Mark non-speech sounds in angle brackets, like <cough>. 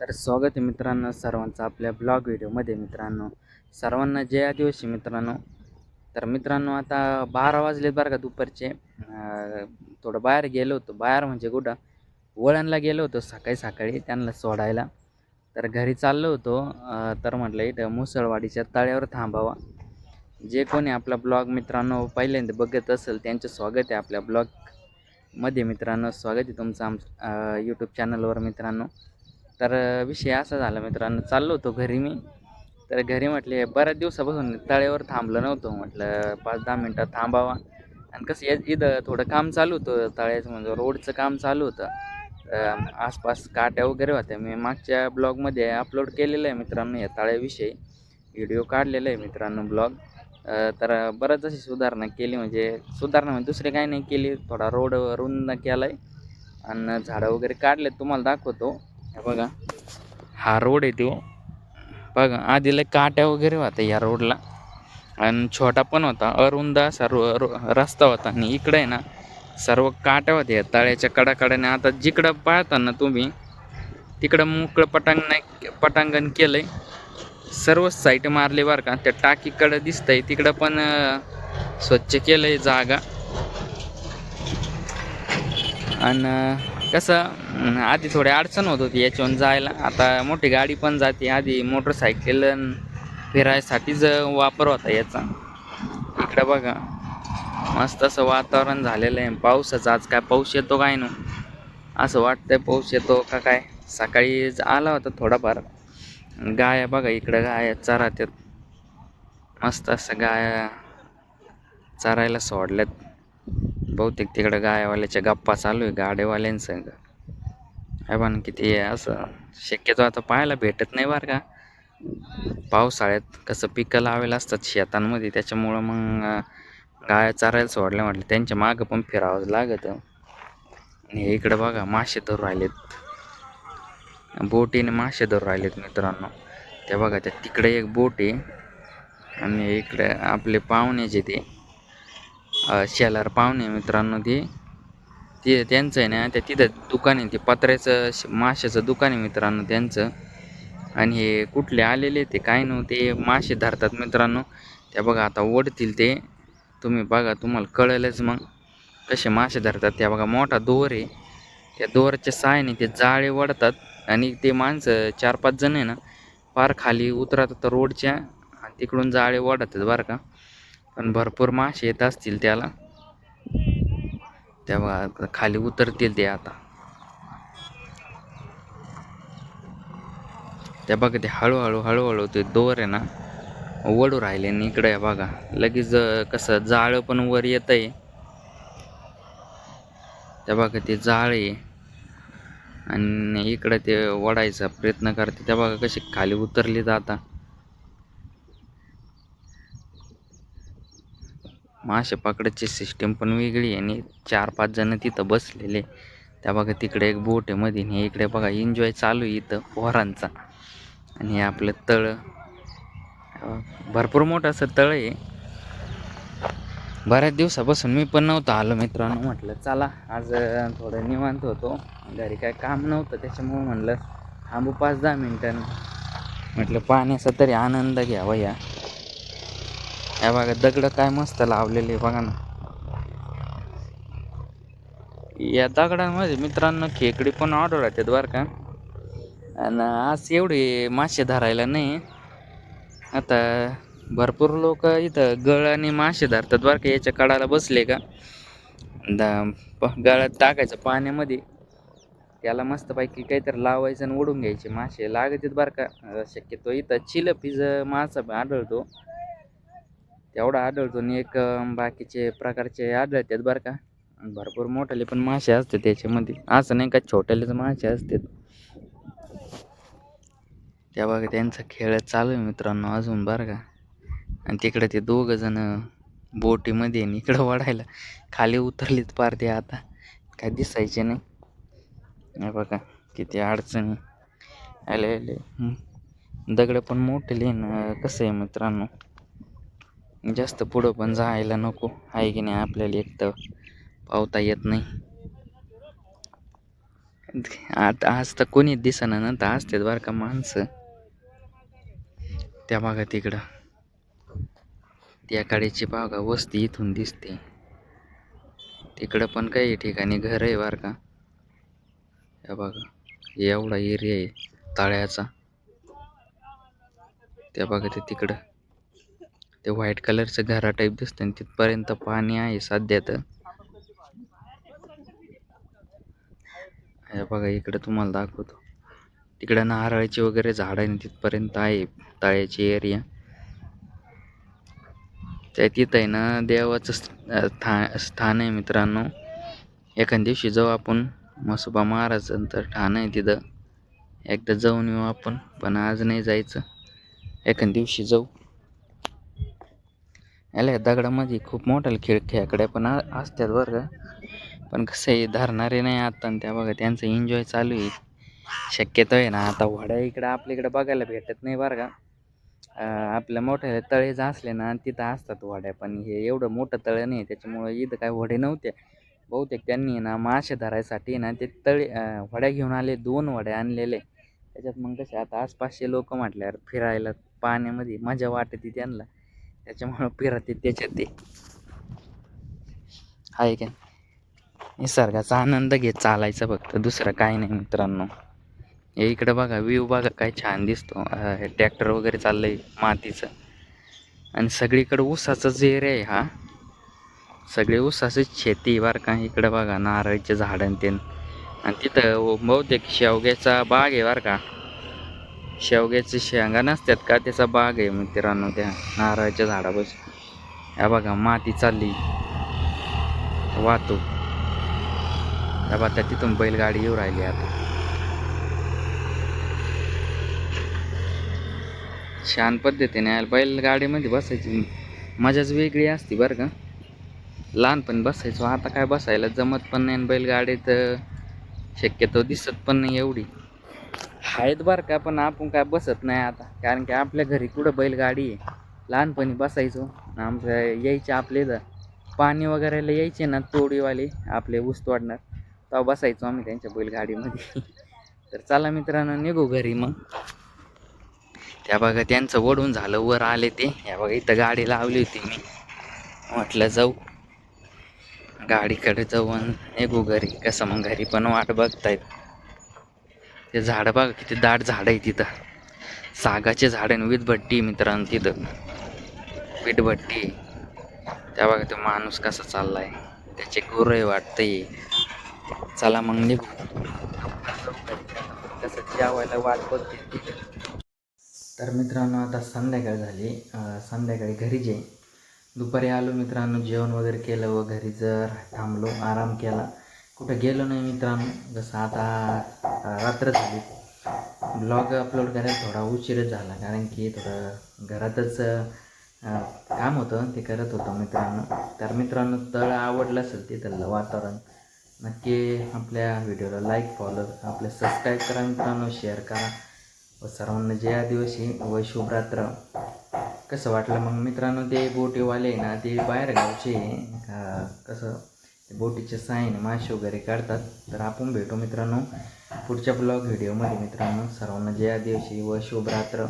तर स्वागत आहे मित्रांनो सर्वांचं आपल्या ब्लॉग व्हिडिओमध्ये मित्रांनो. सर्वांना जय आदिवासी मित्रांनो. तर मित्रांनो आता बारा वाजलेत बरं का दुपारचे. थोडं बाहेर गेलो होतो. बाहेर म्हणजे कुठं? वळणला गेलो होतो सकाळी सकाळी त्यांना सोडायला. तर घरी चाललो होतो. तर म्हटलं इथं मुसळवाडीच्या तळ्यावर थांबावा. जे कोणी आपला ब्लॉग मित्रांनो पहिल्यांदा बघत असेल त्यांचं स्वागत आहे आपल्या ब्लॉगमध्ये मित्रांनो. स्वागत आहे तुमचं आम यूट्यूब चॅनलवर मित्रांनो. तर विषय असा झाला मित्रांनो चाललो होतो घरी मी. तर घरी म्हटले बऱ्याच दिवसापासून तळ्यावर थांबलं नव्हतो. म्हटलं पाच दहा मिनटं थांबावा. आणि कसं या इथं थोडं काम चालू होतं तळ्याचं म्हणजे रोडचं काम चालू होतं. आसपास काट्या वगैरे होत्या. मी मागच्या ब्लॉगमध्ये अपलोड केलेलं आहे मित्रांनो या तळ्याविषयी. व्हिडिओ काढलेला आहे मित्रांनो ब्लॉग. तर बरंच अशी सुधारणा केली म्हणजे सुधारणा म्हणजे दुसरी काही नाही केली. थोडा रोड रुंद केला आहे आणि झाडं वगैरे काढले तुम्हाला दाखवतो. बघा. हा रोड आहे तो. बघा आधी लय काट्या वगैरे होत्या या रोडला. आणि छोटा पण होता अरुंद असा रो रस्ता होता. आणि इकडे आहे ना सर्व काट्या होत्या तळ्याच्या कडाकड्याने आता जिकडं पाहता ना तुम्ही तिकडं मोकळं पटांगण पटांगण केलं आहे सर्व साईट मारले बरं का. त्या टाकीकडं दिसतंय तिकडं पण स्वच्छ केलं आहे जागा. आणि कसं आधी थोडी अडचण होत होती याच्यावर जायला. आता मोठी गाडी पण जाते आधी मोटरसायकल फिरायसाठीच वापर होता याचा. इकडं बघा मस्त असं वातावरण झालेलं आहे. पावसाचं आज काय पाऊस येतो काय न? असं वाटतंय पाऊस येतो का काय? सकाळी आला होता थोडाफार. गाया बघा इकडं गाया चरात मस्त असं गाया चरायला सोडल्यात. बहुतेक तिकडं गायवाल्याच्या गप्पा चालू आहे गाडेवाल्यांसंग आहे पण किती असं. शक्यतो आता पाहायला भेटत नाही बरं का. पावसाळ्यात कसं पिकं लावेल असतात शेतांमध्ये त्याच्यामुळं मग गाय गाया सोडल्या म्हटलं त्यांच्या मागं पण फिरावं लागत. आणि इकडं बघा मासे धरून राहिलेत. बोटीने मासे धरून राहिलेत मित्रांनो. ते बघा त्या तिकडे एक बोट आहे. आणि इकडे आपले पाहुण्याचे ते शेलार पाहुणे मित्रांनो ते. ते त्यांचं आहे ना त्या तिथं दुकान आहे ते पत्र्याचं श- माशाचं दुकान आहे मित्रांनो त्यांचं. आणि हे कुठले आलेले ते काय नव्हते मासे धरतात मित्रांनो. त्या बघा आता ओढतील ते. तुम्ही बघा तुम्हाला कळेलच मग कसे मासे धरतात. त्या बघा मोठा दोर आहे. त्या दोरच्या साहाय्याने ते जाळे वडतात आणि ते माणसं चार पाच जण आहे ना फार खाली उतरतात रोडच्या. तिकडून जाळे वडतात बरं का. पण भरपूर मासे येत असतील त्याला. तेव्हा खाली उतरतील ते आता. त्या बघा ते हळूहळू हळूहळू ते दोर आहे ना वडू राहिले आणि इकडे आहे बघा. लगेच कसं जाळं पण वर येत आहे त्या बघा ते जाळ आहे. आणि इकडे ते वडायचा प्रयत्न करते. त्या बघा कशी खाली उतरली जाता मासे पकडायची सिस्टीम पण वेगळी आहे आणि चार पाच जण तिथं बसलेले. त्या बघा तिकडे एक बोट आहे मध्ये हे इकडे बघा एन्जॉय चालू आहे इथं पोरांचा. आणि हे आपलं तळ. भरपूर मोठं असं तळ आहे. बऱ्याच दिवसापासून मी पण नव्हतं आलो मित्रांनो. म्हटलं चला आज थोडं निवांत होतो. घरी काय काम नव्हतं त्याच्यामुळं म्हटलं थांबू पाच दहा मिनटं. म्हटलं पाण्याचा तरी आनंद घ्यावा या. या बघा दगड काय मस्त लावलेले बघा ना. या दगडांमध्ये मित्रांनो खेकडी पण ऑर्डर राहतात बरं का. आणि आज एवढे मासे धरायला नाही. आता भरपूर लोक इथं गळ आणि मासे धरतात बरं का याच्या कडाला बसले का. दा प- गळ्यात टाकायचं पाण्यामध्ये. त्याला मस्तपैकी काहीतरी लावायचं आणि ओढून घ्यायचे मासे. लागतात बरं का शक्यतो इथं चिलपीज मासा आढळतो. एवढा आढळतो आणि एक बाकीचे प्रकारचे आढळतात बरं का. भरपूर मोठाले पण मासे असतात त्याच्यामध्ये. असं नाही का छोट्यालेच मासे असतात. त्या बघा त्यांचा खेळ चालू आहे मित्रांनो अजून बरं का. आणि तिकडे ते दोघं जण बोटीमध्ये इकडं वाढायला खाली उतरलीत पार ते आता. काय दिसायचे नाही. बघा किती अडचणी. आले आले. दगड पण मोठे ना कसं आहे मित्रांनो. जास्त पुढं पण जायला नको. आहे की नाही आपल्याला एक तर पावता येत नाही. आता आज तर कोणी दिसना ना तर असतेच बरं का माणसं. त्या भागात तिकडं. त्या कडेची बागा वस्ती इथून दिसते. तिकडं पण काही ठिकाणी घर आहे बरं का. या बघा एवढा एरिया आहे तळ्याचा. त्या भागात तिकडं. ते व्हाईट कलरचं घरा टाईप दिसतं आणि तिथपर्यंत पाणी आहे सध्या तर. बघा इकडे तुम्हाला दाखवतो. तिकडं नारळाची वगैरे झाड आहे तिथपर्यंत आहे तळ्याची एरिया त्या तिथं आहे ना देवाचं स्था स्थान आहे मित्रांनो. एखाद्या दिवशी जाऊ आपण. मसोबा महाराजांचं ठाण आहे तिथं. एकदा जाऊन येऊ आपण पण आज नाही जायचं. एखाद्या दिवशी जाऊ. याला दगडामध्ये खूप मोठ्याला खेळ खेळाकडे पण असतात बरं का. पण कसं आहे धरणारे नाही आता आणि त्या बघा त्यांचं एन्जॉय चालू आहे. शक्यतो आहे ना आता वड्या इकडं आपल्या इकडं बघायला भेटत नाही बरं का. आपल्या मोठ्या तळे जर असले ना तिथं असतात वड्या पण हे एवढं मोठं तळं नाही त्याच्यामुळं इथं काय वडे नव्हते. बहुतेक त्यांनी ना मासे धरायसाठी ना ते तळे वड्या घेऊन आले दोन वड्या आणलेले. त्याच्यात मग कसे आता आसपासचे लोक म्हटल्यावर फिरायला पाण्यामध्ये मजा वाटते त्यांना. त्याच्यामुळं फिरते त्याच्यात ते. आहे का? निसर्गाचा आनंद घेत चालायचा फक्त. दुसरं काही नाही मित्रांनो. हे इकडं बघा व्ह्यू बघा काय छान दिसतो. ट्रॅक्टर वगैरे चाललंय मातीचं. आणि सगळीकडं ऊसाचंच एरिया आहे हा. सगळे ऊसाचीच शेती आहे बरं का. इकडं बघा नारळीचे झाडं आणि ते. आणि तिथं बहुतेक शेवग्याचा बाग आहे बरं का. शेवग्याचे शेंगा नसतात का? त्याचा बाग आहे मित्रांनो त्या नारळाच्या झाडापाशी. ह्या बघा माती चालली. वाहतूक. त्या बघा तिथून बैलगाडी येऊ राहिली आता. छान पद्धतीने बैलगाडीमध्ये बसायची. मजाच वेगळी असते बरं का? लहानपणी बसायचो. आता काय बसायला जमत पण नाही आणि बैलगाडीत शक्यतो दिसत पण नाही एवढी. आहेत बरं का पण आपण काय बसत नाही आता. कारण की आपल्या घरी कुठं बैलगाडी आहे? लहानपणी बसायचो. आमच्या यायचे आपले इथं. पाणी वगैरेला यायचे ना तोडीवाले आपले ऊस तोडणार. तेव्हा बसायचो आम्ही त्यांच्या बैलगाडीमध्ये. <laughs> तर चला मित्रांनो निघू घरी मग. त्या बघा त्यांचं वडून झालं वर आले ते. या बघा इथं गाडी लावली होती मी. म्हटलं जाऊ. गाडीकडे जाऊन निघू घरी. कसं मग घरी पण वाट बघतायत. ते झाडं बघा किती दाट झाड आहे तिथं. सागाचे झाड आहे विधभट्टी मित्रांनो तिथं. विटभट्टी त्या बघा तो माणूस कसा चाललाय. त्याचे गुरं वाटतंय. चला मग निघू. कसं जेवायला वाट बघते तर मित्रांनो आता संध्याकाळ झाली. संध्याकाळी घरी जे दुपारी आलो मित्रांनो जेवण वगैरे केलं व घरी जर थांबलो आराम केला. कुठं गेलो नाही मित्रांनो जसं आता रात्र झाली. ब्लॉग अपलोड करायला थोडा उशीरच झाला कारण की थोडं घरातच काम होतं ते करत होतो मित्रांनो. तर मित्रांनो तळ आवडलं असेल तिथलं वातावरण नक्की आपल्या व्हिडिओला लाईक फॉलो आपल्या सबस्क्राईब करा मित्रांनो शेअर करा. व सर्वांना जय दिवशी व शुभरात्र. कसं वाटलं मग मित्रांनो ते बोटीवाले ना ते बाहेर गावचे कसं ते बोटीच्या साहाय्याने मासे वगैरे काढतात. तर आपण भेटू मित्रांनो पुढच्या ब्लॉग व्हिडिओमध्ये मित्रांनो. सर्वांना जय दिवशी व शुभरात्र.